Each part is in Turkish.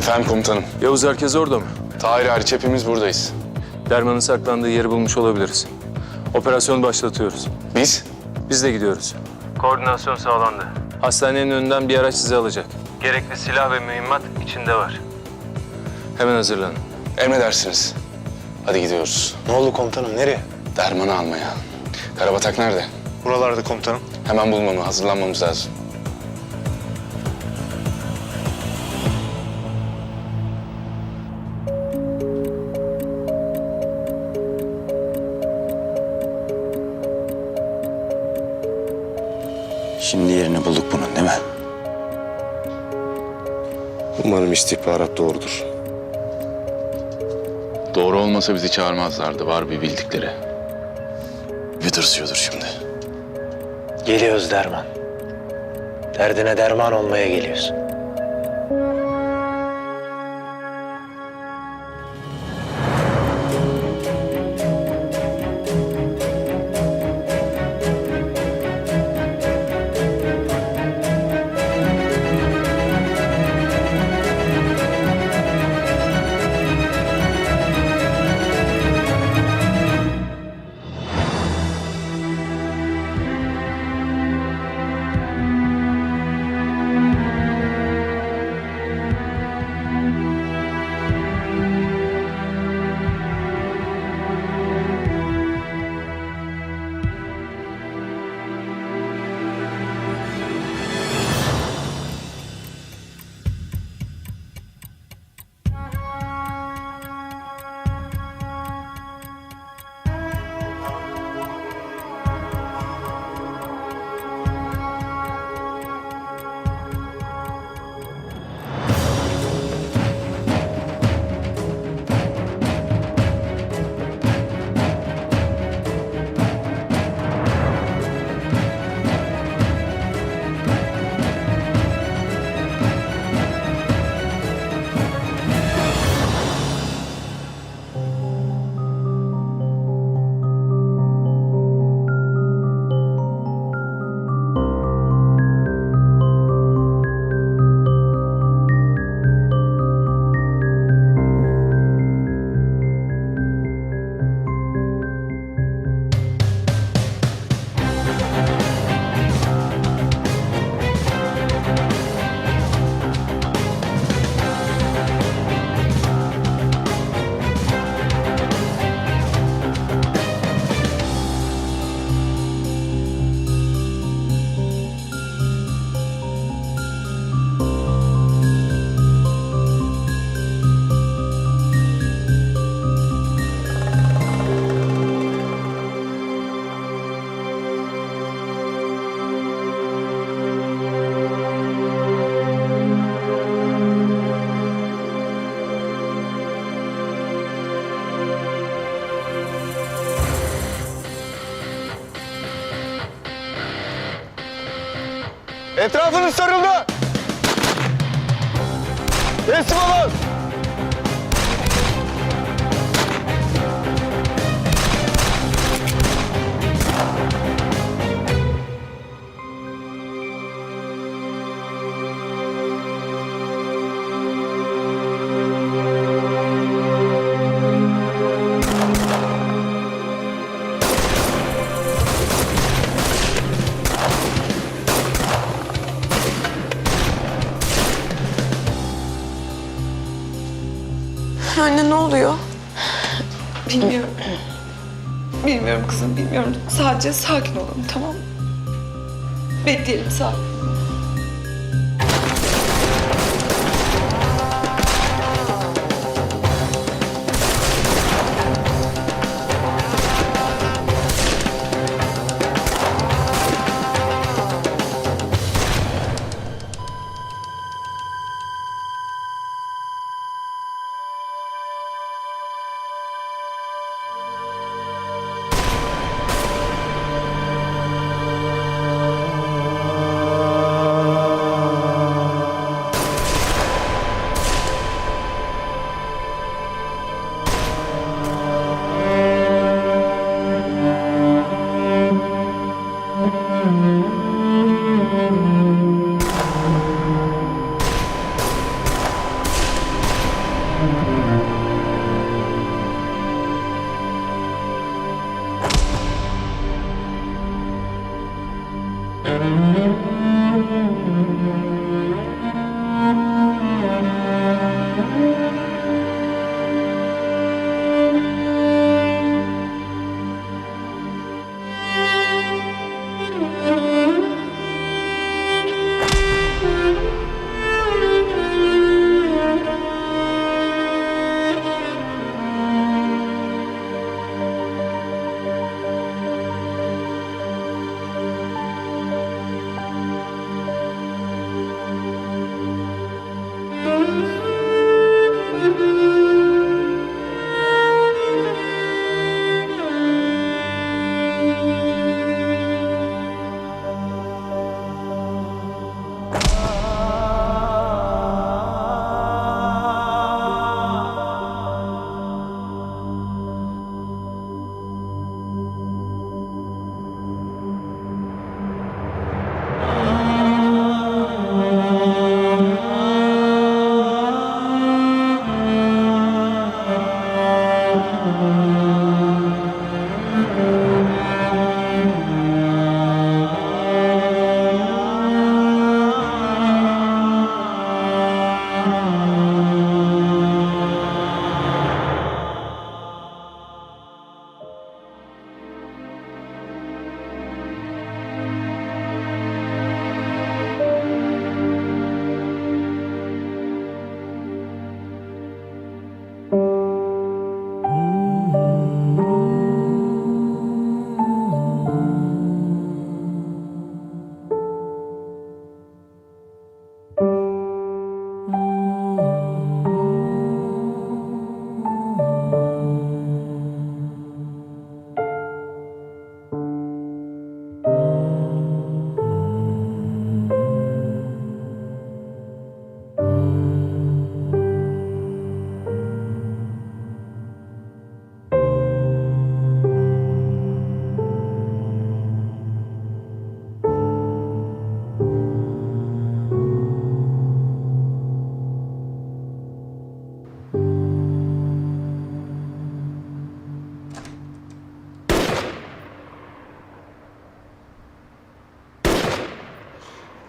Efendim komutanım. Yavuz herkes orada mı? Tahir hariç hepimiz buradayız. Dermanın saklandığı yeri bulmuş olabiliriz. Operasyon başlatıyoruz. Biz? Biz de gidiyoruz. Koordinasyon sağlandı. Hastanenin önünden bir araç sizi alacak. Gerekli silah ve mühimmat içinde var. Hemen hazırlanın. Emredersiniz. Hadi gidiyoruz. Ne oldu komutanım? Nereye? Dermanı almaya. Karabatak nerede? Buralarda komutanım. Hemen bulmamı, hazırlanmamız lazım. Şimdi yerini bulduk bunun değil mi? Umarım istihbarat doğrudur. Doğru olmasa bizi çağırmazlardı. Var bir bildikleri. Bir tırsıyordur şimdi. Geliyoruz derman. Derdine derman olmaya geliyoruz. Etrafınız sarıldı! Teslim olun! Sadece sakin olalım, tamam mı? Bekleyelim, sakin. Thank you.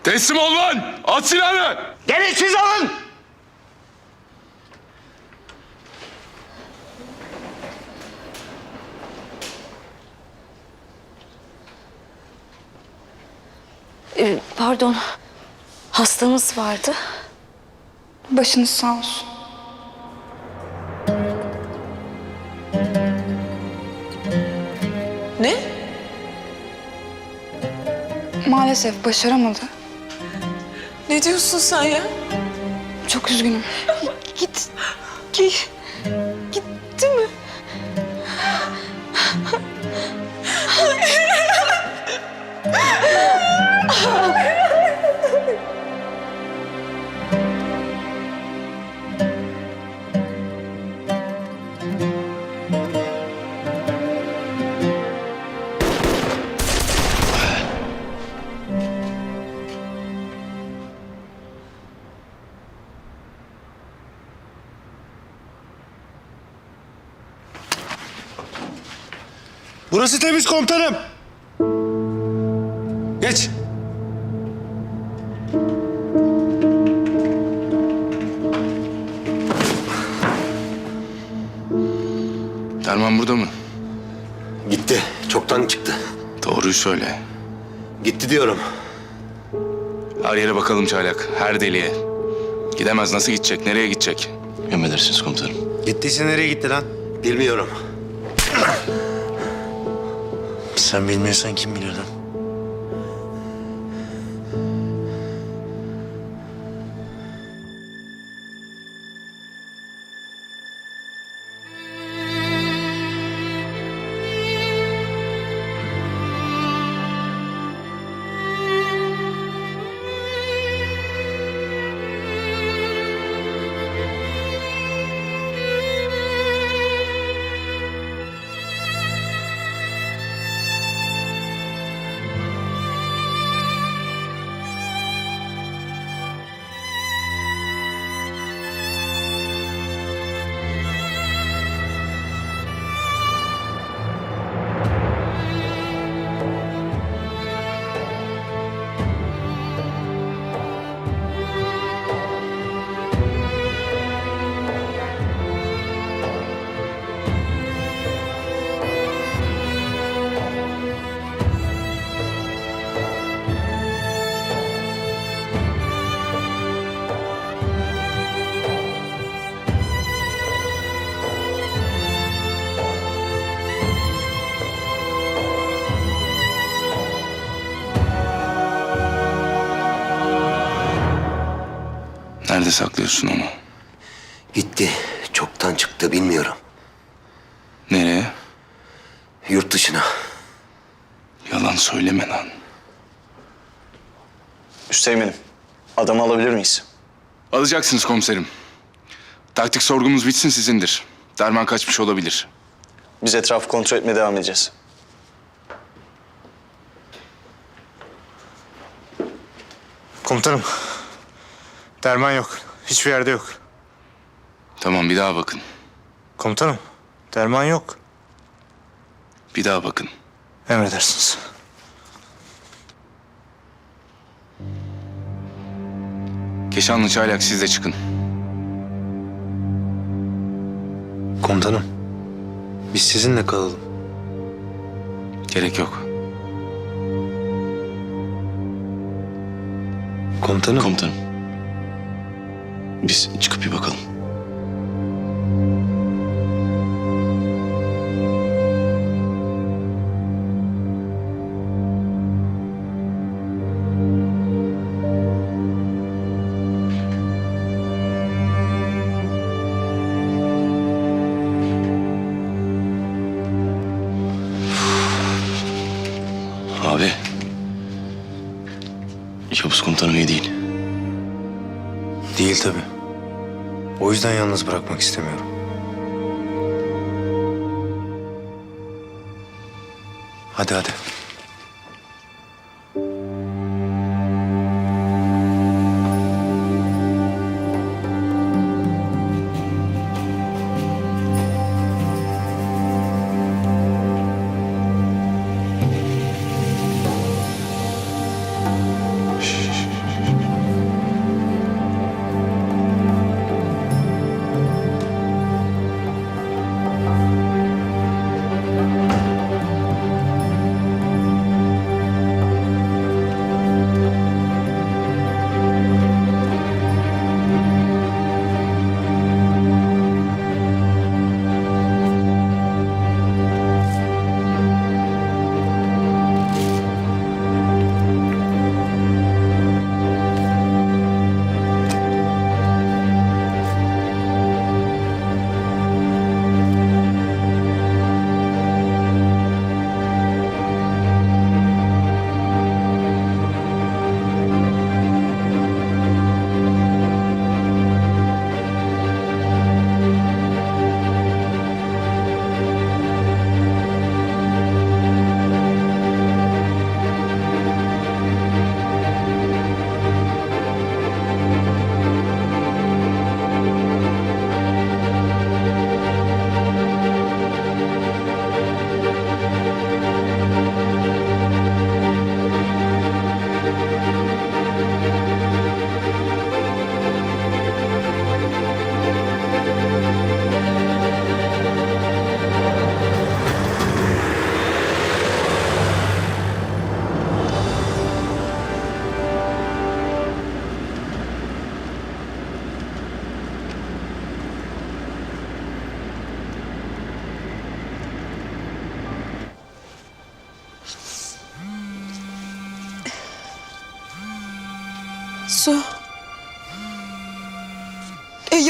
Teslim ol lan! At silahını! Gereksiz alın! Ee, pardon. Hastamız vardı. Başınız sağ olsun. Ne? Maalesef başaramadı. Ne diyorsun sen ya? Çok üzgünüm. Git. Git. Burası temiz komutanım. Geç. Derman burada mı? Gitti. Çoktan çıktı. Doğruyu söyle. Gitti diyorum. Her yere bakalım çaylak. Her deliğe. Gidemez. Nasıl gidecek? Nereye gidecek? Emredersiniz komutanım. Gittiyse nereye gitti lan? Bilmiyorum. Sen bilmiyorsan kim bilir lan? Nerede saklıyorsun onu? Gitti. Çoktan çıktı bilmiyorum. Nereye? Yurt dışına. Yalan söyleme lan. Üsteğmenim. Adamı alabilir miyiz? Alacaksınız komiserim. Taktik sorgumuz bitsin sizindir. Derman kaçmış olabilir. Biz etrafı kontrol etmeye devam edeceğiz. Komutanım. Derman yok. Hiçbir yerde yok. Tamam bir daha bakın. Komutanım. Derman yok. Bir daha bakın. Emredersiniz. Keşanlı Çaylak siz de çıkın. Komutanım. Biz sizinle kalalım. Gerek yok. Komutanım. Komutanım. Biz çıkıp bir bakalım. Abi. Yavuz komutanım iyi değil. Değil tabii. O yüzden yalnız bırakmak istemiyorum. Hadi hadi.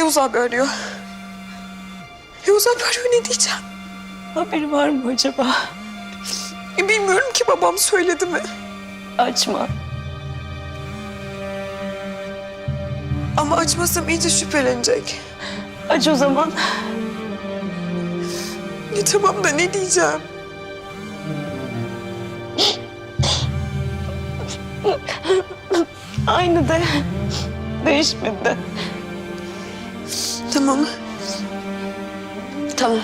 Yavuz abi arıyor. Yavuz abi arıyor ne diyeceğim? Haberi var mı acaba? E, bilmiyorum ki babam söyledi mi? Açma. Ama açmasam iyice şüphelenecek. Aç o zaman. E, tamam da ne diyeceğim? Aynı de. Değişmedi de. Tamam. Tamam.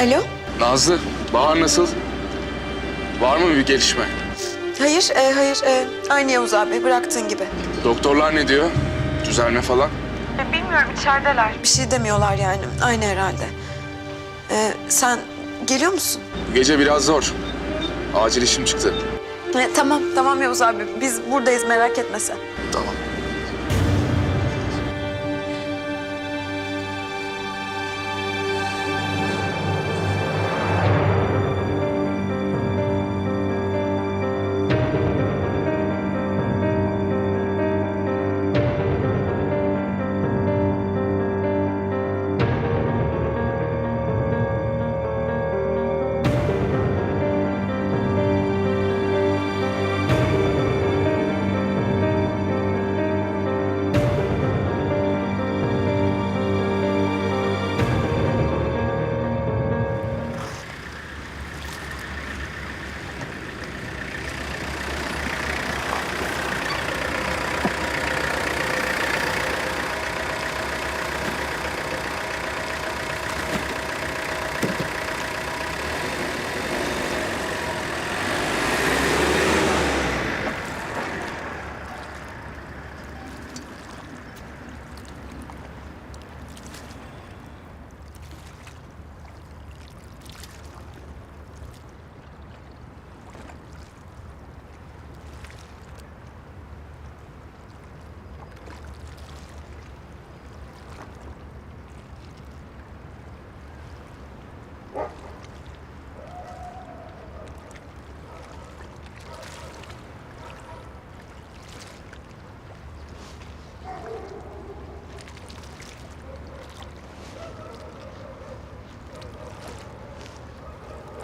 Alo? Nazlı, Bahar nasıl? Var mı bir gelişme? Hayır, e, hayır. E, aynı Yavuz abi bıraktığın gibi. Doktorlar ne diyor? Düzelme falan? Bilmiyorum içerideler. Bir şey demiyorlar yani. Aynı herhalde. E, sen geliyor musun? Bu gece biraz zor. Acil işim çıktı. E, tamam, tamam Yavuz abi. Biz buradayız merak etme sen. Tamam.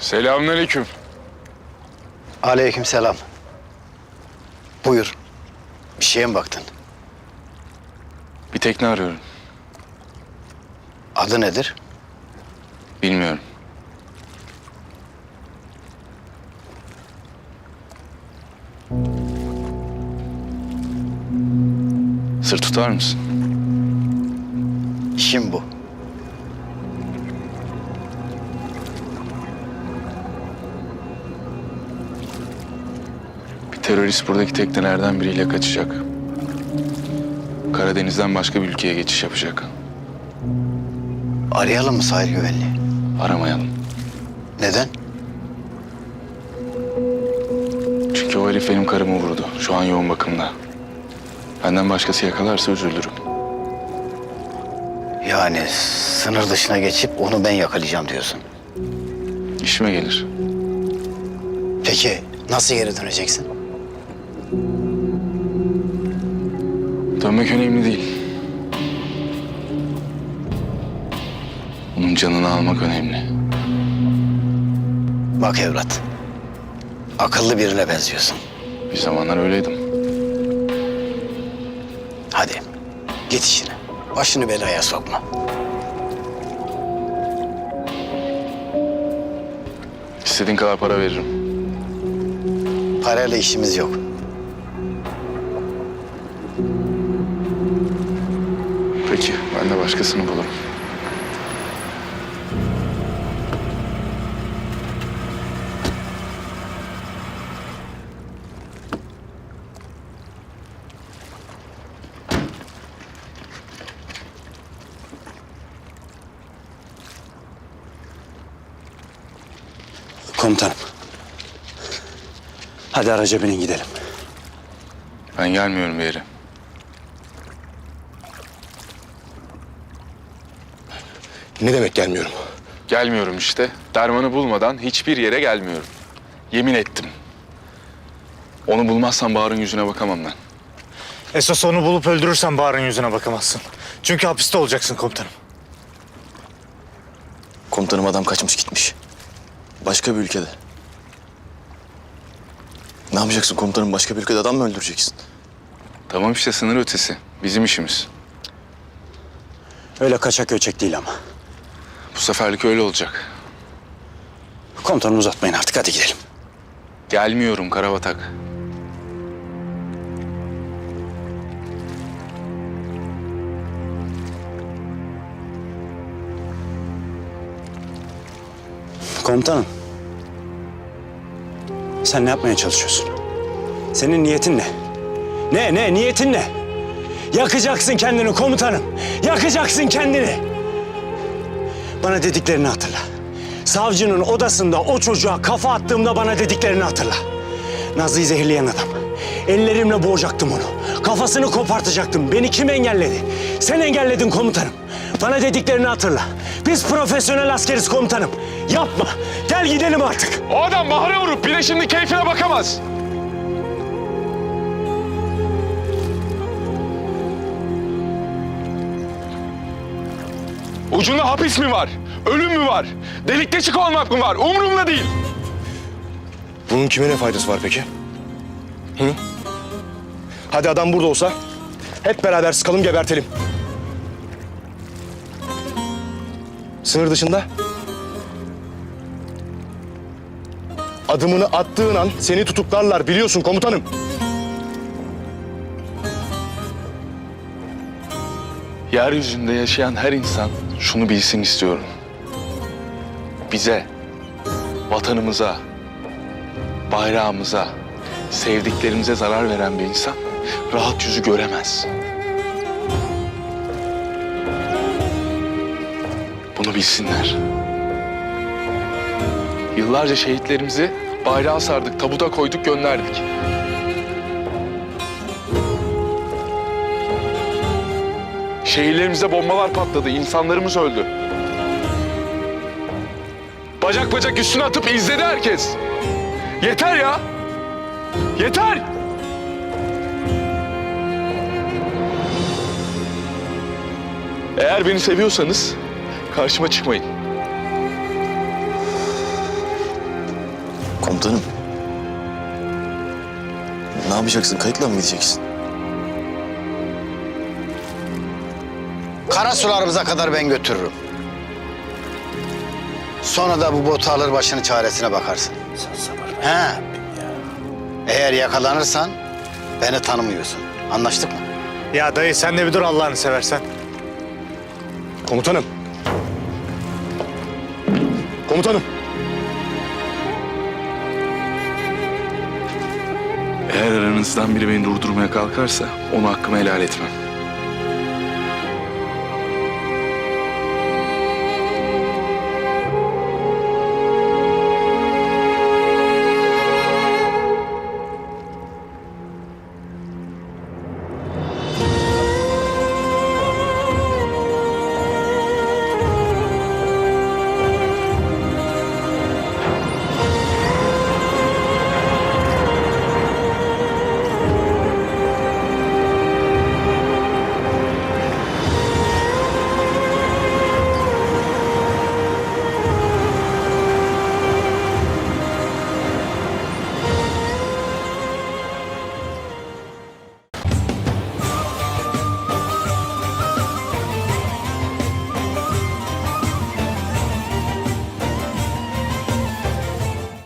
Selamünaleyküm. Aleyküm selam. Buyur. Bir şeye mi baktın? Bir tekne arıyorum. Adı nedir? Bilmiyorum. Sır tutar mısın? İşim bu. Terörist buradaki teknelerden biriyle kaçacak. Karadeniz'den başka bir ülkeye geçiş yapacak. Arayalım mı sahil güvenliği? Aramayalım. Neden? Çünkü o herif benim karımı vurdu. Şu an yoğun bakımda. Benden başkası yakalarsa üzülürüm. Yani sınır dışına geçip onu ben yakalayacağım diyorsun. İşime gelir. Peki nasıl geri döneceksin? Dönmek önemli değil. Onun canını almak önemli. Bak evlat. Akıllı birine benziyorsun. Bir zamanlar öyleydim. Hadi git işine. Başını belaya sokma. İstediğin kadar para veririm. Parayla işimiz yok. Peki, ben de başkasını bulurum. Komutanım. Hadi araca binin gidelim. Ben gelmiyorum bir yere. Ne demek gelmiyorum? Gelmiyorum işte. Dermanı bulmadan hiçbir yere gelmiyorum. Yemin ettim. Onu bulmazsam Bahar'ın yüzüne bakamam ben. Esas onu bulup öldürürsen Bahar'ın yüzüne bakamazsın. Çünkü hapiste olacaksın komutanım. Komutanım adam kaçmış gitmiş. Başka bir ülkede. Ne yapacaksın komutanım? Başka bir ülkede adam mı öldüreceksin? Tamam işte sınır ötesi. Bizim işimiz. Öyle kaçak göçek değil ama. Bu seferlik öyle olacak. Komutanım uzatmayın artık hadi gidelim. Gelmiyorum Karabatak. Komutanım. Sen ne yapmaya çalışıyorsun? Senin niyetin ne? Ne, ne, niyetin ne? Yakacaksın kendini komutanım. Yakacaksın kendini. Bana dediklerini hatırla. Savcının odasında o çocuğa kafa attığımda bana dediklerini hatırla. Nazlı'yı zehirleyen adam. Ellerimle boğacaktım onu. Kafasını kopartacaktım. Beni kim engelledi? Sen engelledin komutanım. Bana dediklerini hatırla. Biz profesyonel askeriz komutanım. Yapma. Gel gidelim artık. O adam Bahar'a vurup bir de şimdi keyfine bakamaz. Ucunda hapis mi var? Ölüm mü var? Delikte çık olmak mı var? Umurumda değil. Bunun kime ne faydası var peki? Hı? Hadi adam burada olsa hep beraber sıkalım gebertelim. Sınır dışında adımını attığın an seni tutuklarlar biliyorsun komutanım. Yeryüzünde yaşayan her insan şunu bilsin istiyorum. Bize, vatanımıza, bayrağımıza, sevdiklerimize zarar veren bir insan rahat yüzü göremez. Bunu bilsinler. Yıllarca şehitlerimizi bayrağa sardık, tabuta koyduk, gönderdik. Şehirlerimize bombalar patladı, insanlarımız öldü. Bacak bacak üstüne atıp izledi herkes. Yeter ya. Yeter. Eğer beni seviyorsanız karşıma çıkmayın. Komutanım. Ne yapacaksın? Kayıkla mı gideceksin? Kara sularımıza kadar ben götürürüm. Sonra da bu botu alır başını çaresine bakarsın. He. Eğer yakalanırsan beni tanımıyorsun. Anlaştık mı? Ya dayı sen de bir dur Allah'ını seversen. Komutanım. Komutanım. Eğer aranızdan biri beni durdurmaya kalkarsa onu hakkıma helal etmem.